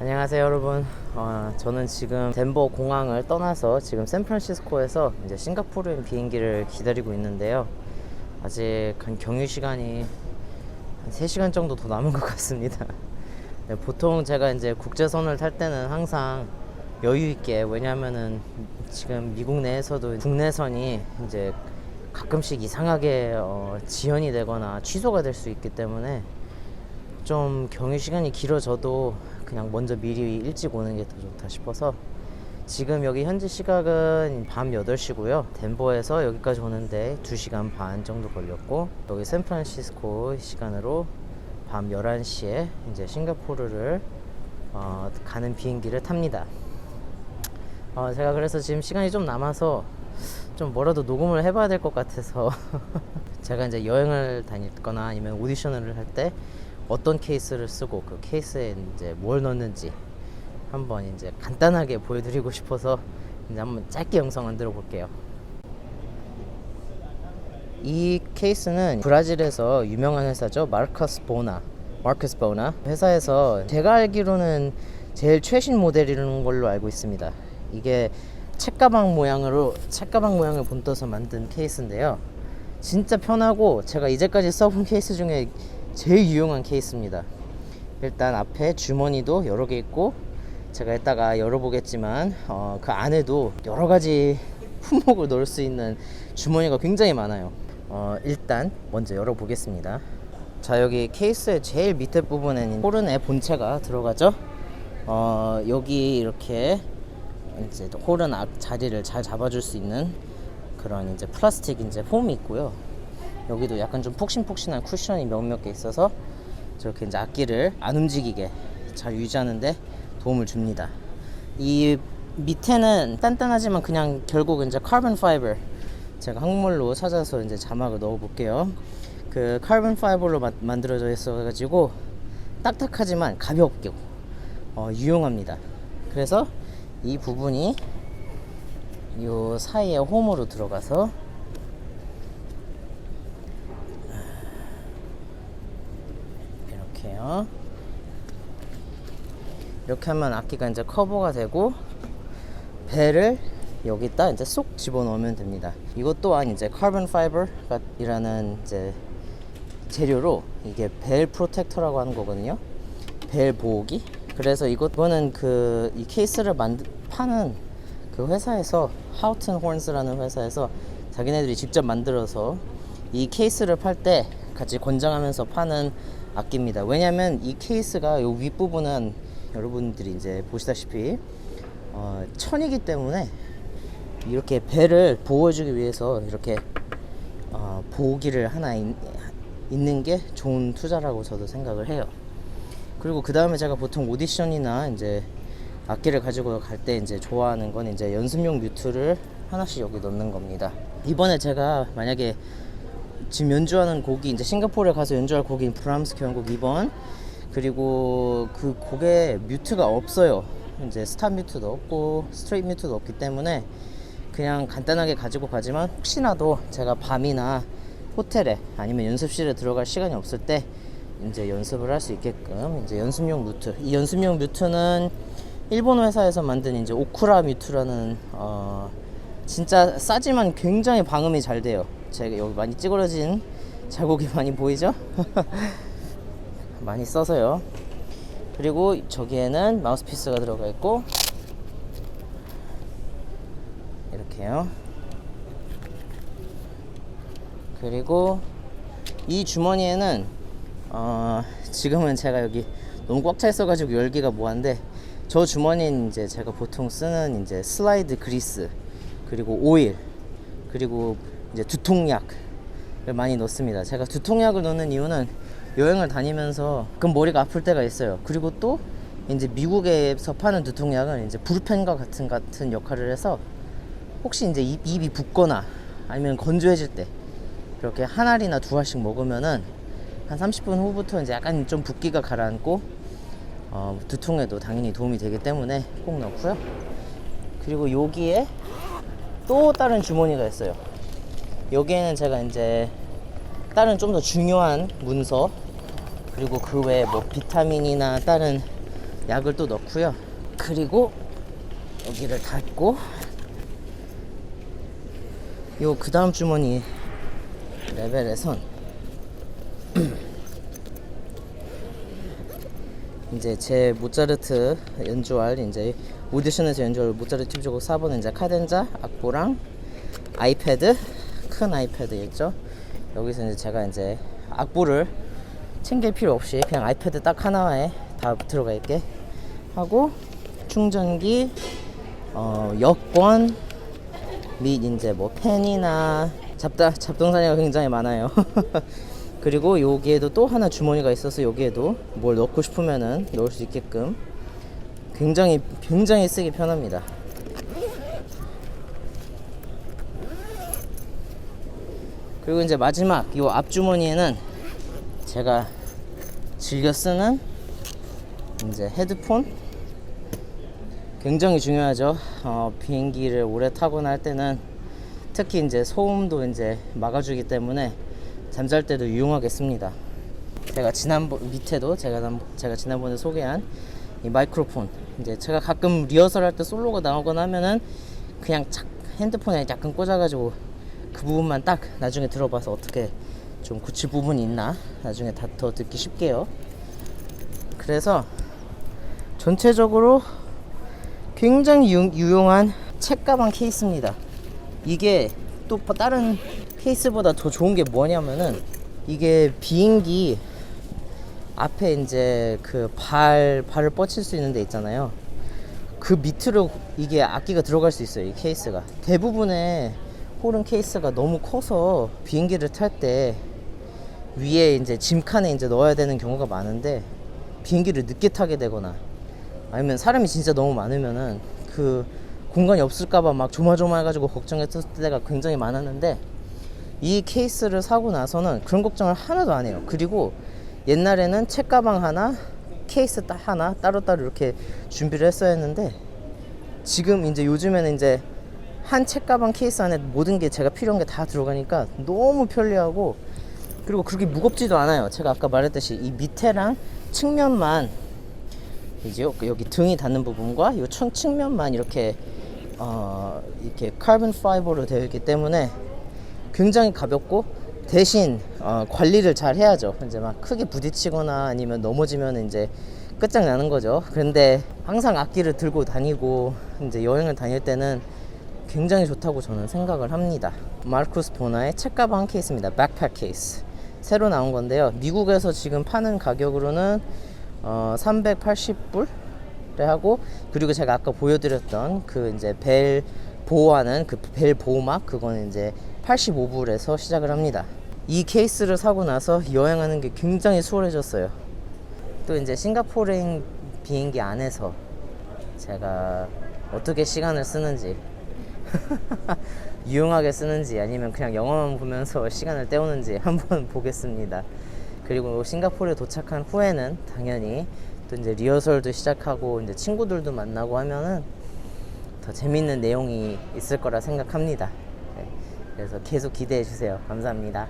안녕하세요 여러분. 어, 저는 지금 덴버 공항을 떠나서 지금 샌프란시스코에서 이제 싱가포르행 비행기를 기다리고 있는데요. 아직 한 경유 시간이 한 3시간 정도 더 남은 것 같습니다. 네, 보통 제가 이제 국제선을 탈 때는 항상 여유 있게 왜냐하면은 지금 미국 내에서도 국내선이 이제 가끔씩 이상하게 어, 지연이 되거나 취소가 될 수 있기 때문에 좀 경유 시간이 길어져도 그냥 먼저 미리 일찍 오는 게 더 좋다 싶어서 지금 여기 현지 시각은 밤 8시고요. 덴버에서 여기까지 오는데 2시간 반 정도 걸렸고 여기 샌프란시스코 시간으로 밤 11시에 이제 싱가포르를 어, 가는 비행기를 탑니다. 어, 제가 그래서 지금 시간이 좀 남아서 좀 뭐라도 녹음을 해봐야 될 것 같아서 제가 이제 여행을 다닐거나 아니면 오디션을 할 때 어떤 케이스를 쓰고 그 케이스에 이제 뭘 넣는지 한번 이제 간단하게 보여드리고 싶어서 이제 한번 짧게 영상 만들어 볼게요. 이 케이스는 브라질에서 유명한 회사죠. 마르커스 보나. 마르커스 보나 회사에서 제가 알기로는 제일 최신 모델이라는 걸로 알고 있습니다. 이게 책가방 모양으로 책가방 모양을 본떠서 만든 케이스인데요. 진짜 편하고 제가 이제까지 써본 케이스 중에 제일 유용한 케이스입니다. 일단 앞에 주머니도 여러 개 있고 제가 이따가 열어보겠지만 어, 그 안에도 여러 가지 품목을 넣을 수 있는 주머니가 굉장히 많아요. 어, 일단 먼저 열어보겠습니다. 자 여기 케이스의 제일 밑에 부분에는 호른의 본체가 들어가죠. 어, 여기 이렇게 이제 호른 앞 자리를 잘 잡아줄 수 있는 그런 이제 플라스틱 이제 폼이 있고요. 여기도 약간 좀 푹신푹신한 쿠션이 몇몇 개 있어서 저렇게 이제 악기를 안 움직이게 잘 유지하는데 도움을 줍니다. 이 밑에는 단단하지만 그냥 결국 이제 카본 파이버 제가 한국말로 찾아서 이제 자막을 넣어 볼게요. 그 카본 파이버로 마- 만들어져 있어 가지고 딱딱하지만 가볍고 어, 유용합니다. 그래서 이 부분이 요 사이에 홈으로 들어가서 이렇게요. 이렇게 하면 악기가 이제 커버가 되고 배를 여기다 이제 쏙 집어넣으면 됩니다. 이것 또한 이제 카본 파이버이라는 이제 재료로 이게 벨 프로텍터라고 하는 거거든요. 벨 보호기. 그래서 이것 이거는 그 이 케이스를 만드 파는 그 회사에서 하우튼 혼스라는 회사에서 자기네들이 직접 만들어서 이 케이스를 팔 때 같이 권장하면서 파는 악기입니다. 왜냐면 이 케이스가 요 윗부분은 여러분들이 이제 보시다시피 어, 천이기 때문에 이렇게 배를 보호해주기 위해서 이렇게 어, 보호기를 하나 있, 있는 게 좋은 투자라고 저도 생각을 해요. 그리고 그 다음에 제가 보통 오디션이나 이제 악기를 가지고 갈 때 이제 좋아하는 건 이제 연습용 뮤트를 하나씩 여기 넣는 겁니다. 이번에 제가 만약에 지금 연주하는 곡이 이제 싱가포르에 가서 연주할 곡인 브람스 교향곡 2번 그리고 그 곡에 뮤트가 없어요. 이제 스탑 뮤트도 없고 스트레이트 뮤트도 없기 때문에 그냥 간단하게 가지고 가지만 혹시나도 제가 밤이나 호텔에 아니면 연습실에 들어갈 시간이 없을 때 이제 연습을 할 수 있게끔 이제 연습용 뮤트. 이 연습용 뮤트는 일본 회사에서 만든 이제 오쿠라 뮤트라는 어 진짜 싸지만 굉장히 방음이 잘 돼요. 제가 여기 많이 찌그러진 자국이 많이 보이죠? 많이 써서요. 그리고 저기에는 마우스피스가 들어가 있고 이렇게요. 그리고 이 주머니에는 어, 지금은 제가 여기 너무 꽉 차 있어가지고 열기가 뭐한데 저 주머니는 이제 제가 보통 쓰는 이제 슬라이드 그리스 그리고 오일 그리고 이제 두통약을 많이 넣습니다. 제가 두통약을 넣는 이유는 여행을 다니면서 그럼 머리가 아플 때가 있어요. 그리고 또 이제 미국에서 파는 두통약은 이제 불펜과 같은 같은 역할을 해서 혹시 이제 입, 입이 붓거나 아니면 건조해질 때 이렇게 한 알이나 두 알씩 먹으면은 한 30분 후부터 이제 약간 좀 붓기가 가라앉고 어, 두통에도 당연히 도움이 되기 때문에 꼭 넣고요. 그리고 여기에 또 다른 주머니가 있어요. 여기에는 제가 이제 다른 좀 더 중요한 문서 그리고 그 외에 뭐 비타민이나 다른 약을 또 넣고요. 그리고 여기를 닫고 요 그 다음 주머니 레벨에선 이제 제 모차르트 연주할 이제 오디션에서 연주할 모차르트 튜브곡 4번은 이제 카덴자, 악보랑 아이패드, 큰 아이패드겠죠. 여기서 이제 제가 이제 악보를 챙길 필요 없이 그냥 아이패드 딱 하나에 다 들어가 있게 하고 충전기, 어, 여권 및 이제 뭐 펜이나 잡다 잡동사니가 굉장히 많아요. 그리고 여기에도 또 하나 주머니가 있어서 여기에도 뭘 넣고 싶으면은 넣을 수 있게끔 굉장히 굉장히 쓰기 편합니다. 그리고 이제 마지막 이 앞주머니에는 제가 즐겨 쓰는 이제 헤드폰 굉장히 중요하죠. 어, 비행기를 오래 타거나 할 때는 특히 이제 소음도 이제 막아주기 때문에 잠잘 때도 유용하겠습니다. 제가 지난번 밑에도 제가 남- 제가 지난번에 소개한 이 마이크로폰 이제 제가 가끔 리허설 할 때 솔로가 나오거나 하면은 그냥 착 핸드폰에 약간 꽂아가지고 그 부분만 딱 나중에 들어봐서 어떻게 좀 고칠 부분이 있나 나중에 다 더 듣기 쉽게요. 그래서 전체적으로 굉장히 유, 유용한 책가방 케이스입니다. 이게 또 다른 케이스보다 더 좋은 게 뭐냐면은 이게 비행기 앞에 이제 그 발 발을 뻗칠 수 있는 데 있잖아요. 그 밑으로 이게 악기가 들어갈 수 있어요. 이 케이스가 대부분의 호른 케이스가 너무 커서 비행기를 탈때 위에 이제 짐칸에 이제 넣어야 되는 경우가 많은데 비행기를 늦게 타게 되거나 아니면 사람이 진짜 너무 많으면은 그 공간이 없을까봐 막 조마조마해가지고 걱정했을 때가 굉장히 많았는데 이 케이스를 사고 나서는 그런 걱정을 하나도 안 해요. 그리고 옛날에는 책가방 하나, 케이스 딱 하나 따로따로 이렇게 준비를 했어야 했는데 지금 이제 요즘에는 이제 한 책가방 케이스 안에 모든 게 제가 필요한 게 다 들어가니까 너무 편리하고 그리고 그렇게 무겁지도 않아요. 제가 아까 말했듯이 이 밑에랑 측면만 이제 요- 여기 등이 닿는 부분과 이 측면만 이렇게 어 이렇게 카본 파이버로 되어 있기 때문에 굉장히 가볍고 대신 어, 관리를 잘 해야죠. 이제 막 크게 부딪히거나 아니면 넘어지면 이제 끝장나는 거죠. 그런데 항상 악기를 들고 다니고 이제 여행을 다닐 때는 굉장히 좋다고 저는 생각을 합니다. 마르쿠스 보나의 책가방 케이스입니다. 백팩 케이스. 새로 나온 건데요. 미국에서 지금 파는 가격으로는 어, 380불 를 하고 그리고 제가 아까 보여드렸던 그 이제 벨 보호하는 그 벨 보호막 그거는 이제 85불에서 시작을 합니다. 이 케이스를 사고 나서 여행하는 게 굉장히 수월해졌어요. 또 이제 싱가포르행 비행기 안에서 제가 어떻게 시간을 쓰는지 유용하게 쓰는지 아니면 그냥 영화만 보면서 시간을 때우는지 한번 보겠습니다. 그리고 싱가포르에 도착한 후에는 당연히 또 이제 리허설도 시작하고 이제 친구들도 만나고 하면은 더 재밌는 내용이 있을 거라 생각합니다. 네, 그래서 계속 기대해 주세요. 감사합니다.